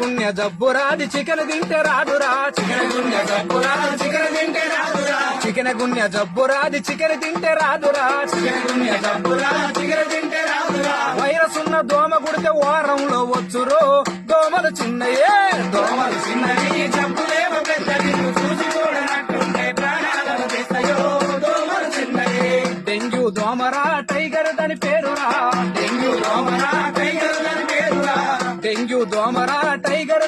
గుండె జబ్బురాది చికెన్ తింటే రాదురా. చికెన్ గుండె జబ్బురాది చికెన్ తింటే రాదురా. చికెన్ గుండె జబ్బురాది చికెన్ తింటే రాదురా. చికెన్ గుండె జబ్బురాది చికెన్ తింటే రాదురా. వైరస్ ఉన్న దోమ గుడితే వారంలో వచ్చురో. దోమలు చిన్నయే దోమలు చిన్నవి జబ్బులేమో పెద్దవి దోమరా టైగర్ దాని పేరురా. Dengue దోమరా దోమరా tiger